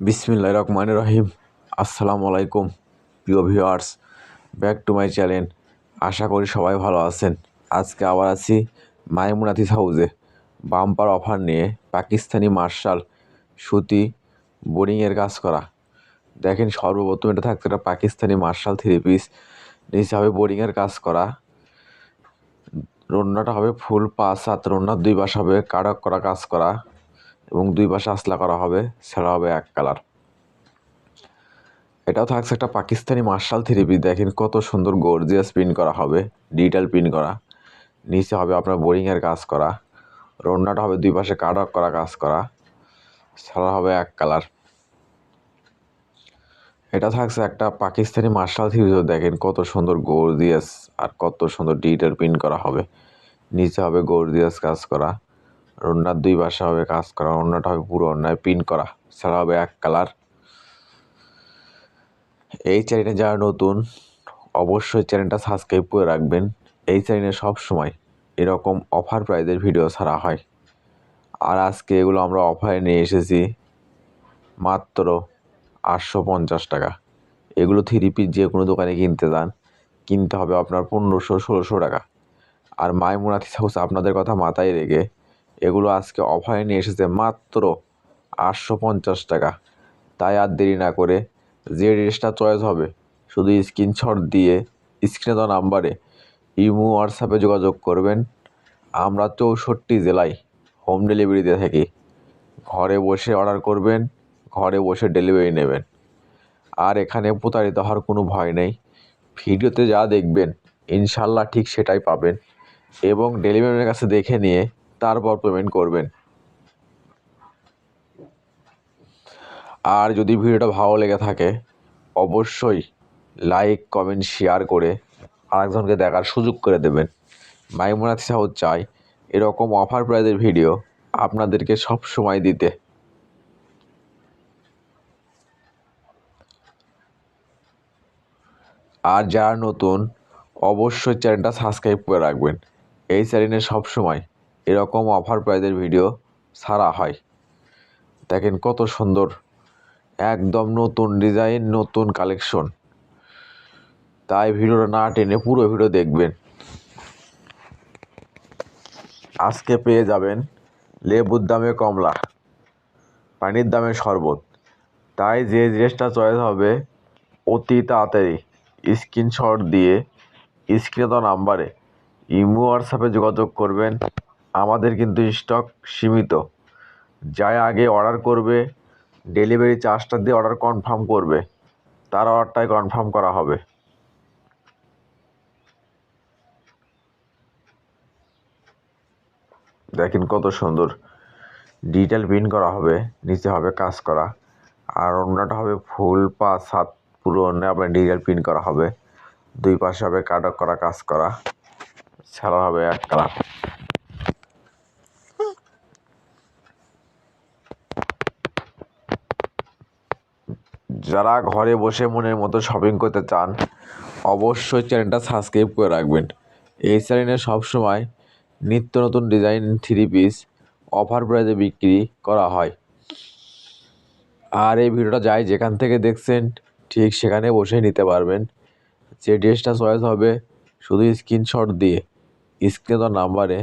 বিসমিল্লাহ রহমান রহিম। আসসালামু আলাইকুম, প্রিয় viewers. Back to my channel. আশা করি সবাই ভালো আছেন। আজকে আবার আছি মাইমুনাথিস হাউজে। বাম্পার অফার নিয়ে পাকিস্তানি মার্শাল সুতি বোরিংয়ের কাজ করা। দেখেন সর্বপ্রথম এটা থাকছে একটা পাকিস্তানি মার্শাল থ্রি পিস নিচে হবে বোরিংয়ের কাজ করা। রন্নাটা হবে ফুল পাঁচ সাত রন্নার দুই পাশ হবে কাড়ক করা কাজ করা। এবং দুই পাশে আসলা করা হবে সেটা হবে এক কালার। এটাও থাকছে একটা পাকিস্তানি মার্শাল থ্রিপি দেখেন কত সুন্দর গর্জিয়াস প্রিন্ট করা হবে ডিজিটাল প্রিন্ট করা। নিচে হবে আপনার বোরিংয়ের কাজ করা রন্নাটা হবে দুই পাশে কাটক করা কাজ করা সেটা হবে এক কালার। এটা থাকছে একটা পাকিস্তানি মার্শাল থ্রিপিও দেখেন কত সুন্দর গর্জিয়াস আর কত সুন্দর ডিজিটাল প্রিন্ট করা হবে। নিচে হবে গর্জিয়াস কাজ করা। রন্নার দুই পাশে হবে কাজ করা, অন্যটা হবে পুরো অন্যায়, পিন করা, ছাড়া হবে এক কালার। এই চ্যানেলে যারা নতুন, অবশ্যই চ্যানেলটা সাবস্ক্রাইব করে রাখবেন। এই চ্যানেলে সব সময় এরকম অফার প্রাইজের ভিডিও ছাড়া হয়। আর আজকে এগুলো আমরা অফারে নিয়ে এসেছি মাত্র আটশো পঞ্চাশ টাকা। এগুলো থ্রি পিস যে কোনো দোকানে কিনতে যান, কিনতে হবে আপনার পনেরোশো, ষোলোশো টাকা। আর মাইমুনাথি হাউস আপনাদের কথা মাথায় রেখে এগুলো আজকে অফারে নিয়ে এসেছে মাত্র আটশো পঞ্চাশ টাকা। তাই আর দেরি না করে যে ড্রেসটা চয়েস হবে, শুধু স্ক্রিনশট দিয়ে স্ক্রিনে দেওয়া নাম্বারে ইমো, হোয়াটসঅ্যাপে যোগাযোগ করবেন। আমরা চৌষট্টি জেলায় হোম ডেলিভারিতে থাকি। ঘরে বসে অর্ডার করবেন, ঘরে বসে ডেলিভারি নেবেন। আর এখানে প্রতারিত হওয়ার কোনো ভয় নেই। ভিডিওতে যা দেখবেন, ইনশাল্লাহ ঠিক সেটাই পাবেন। এবং ডেলিভারির কাছে দেখে নিয়ে তারপর পেমেন্ট করবেন। আর যদি ভিডিওটা ভালো লেগে থাকে, অবশ্যই লাইক কমেন্ট শেয়ার করে আরেকজনকে দেখার সুযোগ করে দেবেন। মাইমুনাথ সাহ চাই, এরকম অফার প্রাইজের ভিডিও আপনাদেরকে সব সময় দিতে। আর যারা নতুন, অবশ্যই চ্যানেলটা সাবস্ক্রাইব করে রাখবেন। এই চ্যানেলে সবসময় এরকম অফার প্রাইজের ভিডিও ছাড়া হয়। দেখেন কত সুন্দর, একদম নতুন ডিজাইন নতুন কালেকশন তাই ভিডিওটা না টেনে পুরো ভিডিও দেখবেন। আজকে পেয়ে যাবেন লেবুর দামে কমলা, পানির দামে শরবত। তাই যে জিনিসটা চয়েস হবে, অতি তাড়াতাড়ি স্ক্রিনশট দিয়ে স্ক্রিনে দেওয়া নাম্বারে ইমো হোয়াটসঅ্যাপে যোগাযোগ করবেন। আমাদের কিন্তু স্টক সীমিত। যাই আগে অর্ডার করবে ডেলিভারি চার্জটা দিয়ে অর্ডার কনফার্ম করবে, তার অর্ডারটাই কনফার্ম করা হবে। দেখেন কত সুন্দর ডিজিটাল প্রিন্ট করা হবে, নিচে হবে কাজ করা, আর অন্যটা হবে ফুল পা সাত পুরো অন্য আপনার ডিজিটাল প্রিন্ট করা হবে। দুই পাশে হবে কাটক করা, কাজ করা, ছাড়া হবে এক কালার যারা ঘরে বসে মনের মতো শপিং করতে চান, অবশ্যই চ্যানেলটা সাবস্ক্রাইব করে রাখবেন। এই চ্যানেলে সবসময় নিত্য নতুন ডিজাইন থ্রি পিস অফার প্রাইজে বিক্রি করা হয়। আর এই ভিডিওটা যাই যেখান থেকে দেখছেন, ঠিক সেখানে বসে নিতে পারবেন। যে ড্রেসটা চয়েস হবে, শুধু স্ক্রিনশট দিয়ে স্ক্রিনে দেওয়া নাম্বারে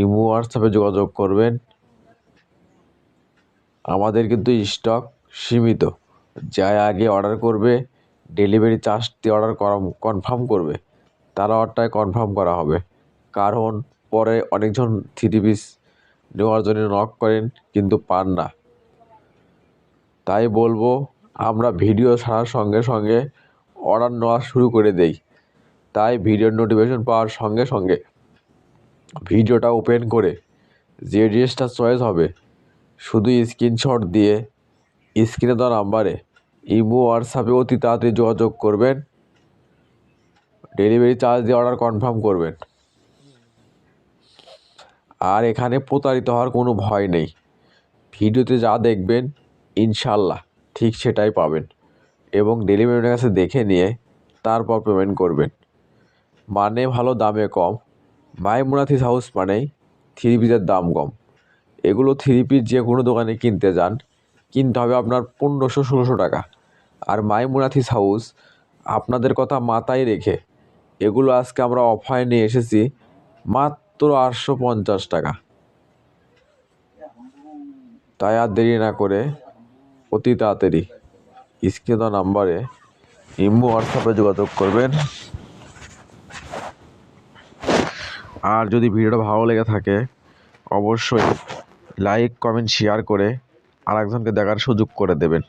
ইমো হোয়াটসঅ্যাপে যোগাযোগ করবেন। আমাদের কিন্তু স্টক সীমিত। যাই আগে অর্ডার করবে ডেলিভারি চার্জ দিয়ে অর্ডার কনফার্ম করবে। তার অর্ডারটাই কনফার্ম করা হবে। কারণ পরে অনেকজন থ্রি পিস নেওয়ার জন্য নক করেন, কিন্তু পান না। তাই বলব, আমরা ভিডিও ছাড়ার সঙ্গে সঙ্গে অর্ডার নেওয়া শুরু করে দেই। তাই ভিডিওর নোটিফিকেশন পাওয়ার সঙ্গে সঙ্গে ভিডিওটা ওপেন করে যে ড্রেসটা চয়েস হবে, শুধু স্ক্রিনশট দিয়ে স্ক্রিনে দেওয়া নাম্বারে ইমো হোয়াটসঅ্যাপে অতি তাড়াতাড়ি যোগাযোগ করবেন। ডেলিভারি চার্জ দিয়ে অর্ডার কনফার্ম করবেন। আর এখানে প্রতারিত হওয়ার কোনো ভয় নেই। ভিডিওতে যা দেখবেন ইনশাল্লাহ ঠিক সেটাই পাবেন। এবং ডেলিভারির কাছে দেখে নিয়ে তারপর পেমেন্ট করবেন। মানে ভালো, দামে কম। মাইমুনাথিস হাউস মানেই থ্রি পিসের দাম কম। এগুলো থ্রি পিস যে কোনো দোকানে কিনতে যান, কিনতে হবে আপনার পনেরোশো, ষোলোশো টাকা। আর মাইমুনাথিস হাউস আপনাদের কথা মাথায় রেখে এগুলো আজকে আমরা অফারে নিয়ে এসেছি মাত্র আটশো পঞ্চাশ টাকা। তাই আর দেরি না করে অতি তাড়াতাড়ি স্ক্রিন নাম্বারে ইমো, হোয়াটসঅ্যাপে যোগাযোগ করবেন। আর যদি ভিডিওটা ভালো লেগে থাকে, অবশ্যই লাইক, কমেন্ট শেয়ার করে আরেকজনকে দেখার সুযোগ করে দেবেন।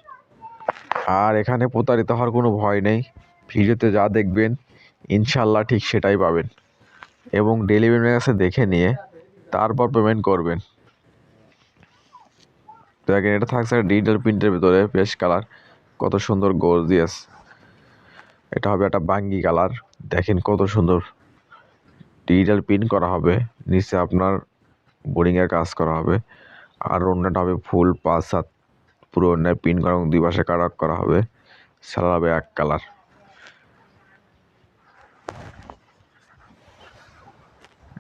আর এখানে প্রতারিত হওয়ার কোনো ভয় নেই। ভিডিওতে যা দেখবেন, ইনশাল্লাহ ঠিক সেটাই পাবেন। এবং ডেলিভারি কাছে দেখে নিয়ে তারপর পেমেন্ট করবেন। তো এটা থাকছে ডিজিটাল প্রিন্টের ভিতরে, বেশ কালার। কত সুন্দর গর্জিয়াস। এটা হবে একটা বাঙ্গি কালার। দেখেন কত সুন্দর। ডিজিটাল প্রিন্ট করা হবে। নিচে আপনার বোরিংয়ের কাজ করা হবে। আর অন্যটা হবে ফুল পাঁচ সাত পুরো অন্যায় প্রিন্ট করা এবং দুই পাশে কারাক করা হবে। সারা হবে এক কালার।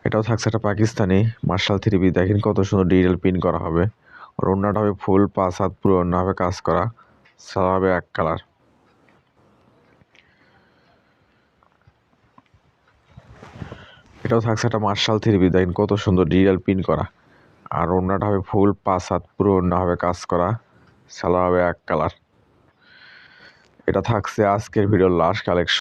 এটাও থাকছে একটা পাকিস্তানি মার্শাল থ্রি বি। দেখেন কত সুন্দর ডিজিটাল প্রিন্ট করা হবে। আর অন্যটা হবে ফুল পাঁচ হাত পুরো অন্য হবে কাজ করা। সারা হবে এক কালার। এটাও থাকছে একটা মার্শাল থ্রি বি। দেখেন কত সুন্দর ডিজিটাল প্রিন্ট করা। আর অন্যটা হবে ফুল পাঁচ হাত পুরো অন্য হবে কাজ করা। সালা হবে এক কালার এটা থাকছে আজকের ভিডিওর লাস্ট কালেকশন